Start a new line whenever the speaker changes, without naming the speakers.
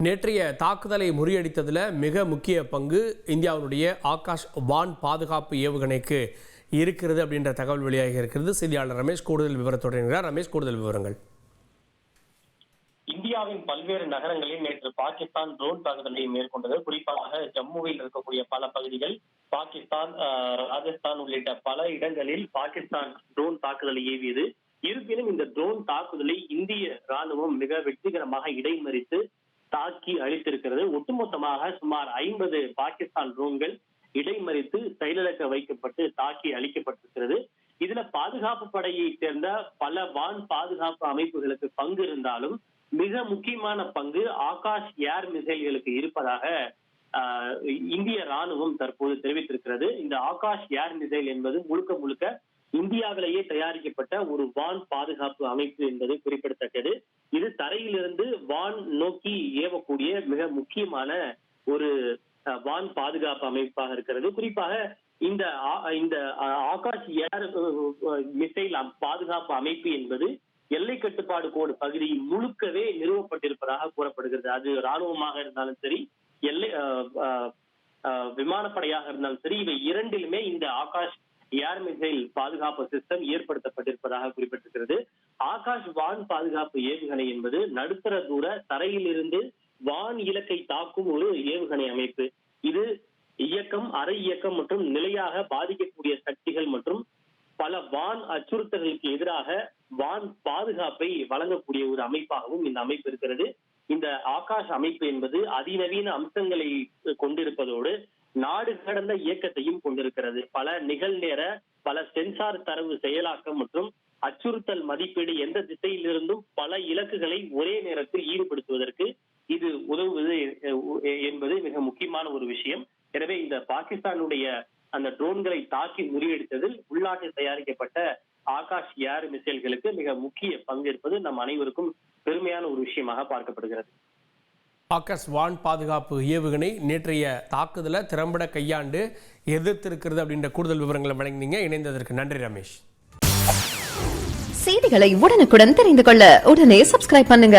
நேற்றைய தாக்குதலை முறியடித்ததில் மிக முக்கிய பங்கு இந்தியாவுடைய ஆகாஷ் வான் பாதுகாப்பு ஏவுகணைக்கு இருக்கிறது அப்படின்ற தகவல் வெளியாகி இருக்கிறது. செய்தியாளர் ரமேஷ் கூடுதல் விவரத்துடன் இருக்கிறார் ரமேஷ் கூடுதல் விவரங்கள்.
இந்தியாவின் பல்வேறு நகரங்களில் நேற்று பாகிஸ்தான் ட்ரோன் தாக்குதலை மேற்கொண்டது. குறிப்பாக ஜம்முவில் இருக்கக்கூடிய பல பகுதிகள் பாகிஸ்தான் ஆஹ், ராஜஸ்தான் உள்ளிட்ட பல இடங்களில் பாகிஸ்தான் ட்ரோன் தாக்குதலை ஏவியது. இருப்பினும் இந்த ட்ரோன் தாக்குதலை இந்திய ராணுவம் மிக வெற்றிகரமாக இடைமறித்து தாக்கி அழித்திருக்கிறது. ஒட்டுமொத்தமாக சுமார் ஐம்பது பாகிஸ்தான் ட்ரோன்கள் இடைமறித்து செயலிழக்க வைக்கப்பட்டு தாக்கி அழிக்கப்பட்டிருக்கிறது. இதுல பாதுகாப்பு படையை சேர்ந்த பல வான் பாதுகாப்பு அமைப்புகளுக்கு பங்கு இருந்தாலும் மிக முக்கியமான பங்கு ஆகாஷ் ஏர் மிசைல்களுக்கு இருப்பதாக ஆஹ், இந்திய ராணுவம் தற்போது தெரிவித்திருக்கிறது. இந்த ஆகாஷ் ஏர் மிசைல் என்பது முழுக்க முழுக்க இந்தியாவிலேயே தயாரிக்கப்பட்ட ஒரு வான் பாதுகாப்பு அமைப்பு என்பது குறிப்பிடத்தக்கது. இது தரையிலிருந்து வான் நோக்கி ஏவக்கூடிய மிக முக்கியமான ஒரு வான் பாதுகாப்பு அமைப்பாக இருக்கிறது. குறிப்பாக இந்த இந்த ஆகாஷ் ஏர் மிசைல் பாதுகாப்பு அமைப்பு என்பது எல்லை கட்டுப்பாடு கோடு பகுதி முழுக்கவே நிறுவப்பட்டிருப்பதாக கூறப்படுகிறது. அது ராணுவமாக இருந்தாலும் சரி எல்லை அஹ், அஹ், விமானப்படையாக இருந்தாலும் சரி இவை இரண்டிலுமே இந்த ஆகாஷ் ஏர் மிசைல் பாதுகாப்பு சிஸ்டம் ஏற்படுத்தப்பட்டிருப்பதாக குறிப்பிட்டிருக்கிறது. ஆகாஷ் வான் பாதுகாப்பு ஏவுகணை என்பது நடுத்தர தூர தரையிலிருந்து வான் இலக்கை தாக்கும் ஒரு ஏவுகணை அமைப்பு. இது இயக்கம் அரை இயக்கம் மற்றும் நிலையாக பாதிக்கக்கூடிய சக்திகள் மற்றும் பல வான் அச்சுறுத்தல்களுக்கு எதிராக வான் பாதுகாப்பை வழங்கக்கூடிய ஒரு அமைப்பாகவும் இந்த அமைப்பு இருக்கிறது. இந்த ஆகாஷ் அமைப்பு என்பது அதிநவீன அம்சங்களை கொண்டு நாடு கடந்த இயக்கத்தையும் கொண்டிருக்கிறது. பல நிகழ்நேர பல சென்சார் தரவு செயலாக்கம் மற்றும் அச்சுறுத்தல் மதிப்பீடு எந்த திசையிலிருந்தும் பல இலக்குகளை ஒரே நேரத்தில் ஈடுபடுத்துவதற்கு இது உதவுவது என்பது மிக முக்கியமான ஒரு விஷயம். எனவே இந்த பாகிஸ்தானுடைய அந்த ட்ரோன்களை தாக்கி முறியடித்ததில் உள்நாட்டில் தயாரிக்கப்பட்ட ஆகாஷ் ஏர் மிசைல்களுக்கு மிக முக்கிய பங்கேற்பது நம் அனைவருக்கும் பெருமையான ஒரு விஷயமாக பார்க்கப்படுகிறது.
ஆகாஷ் வான் பாதுகாப்பு ஏவுகணை நேற்றைய தாக்குதலை திறம்பட கையாண்டு எதிர்த்திருக்கிறது அப்படின்ற கூடுதல் விவரங்களை வழங்கினீங்க. இணைந்ததற்கு நன்றி ரமேஷ்.
செய்திகளை உடனுக்குடன் தெரிந்து கொள்ள உடனே சப்ஸ்கிரைப் பண்ணுங்க.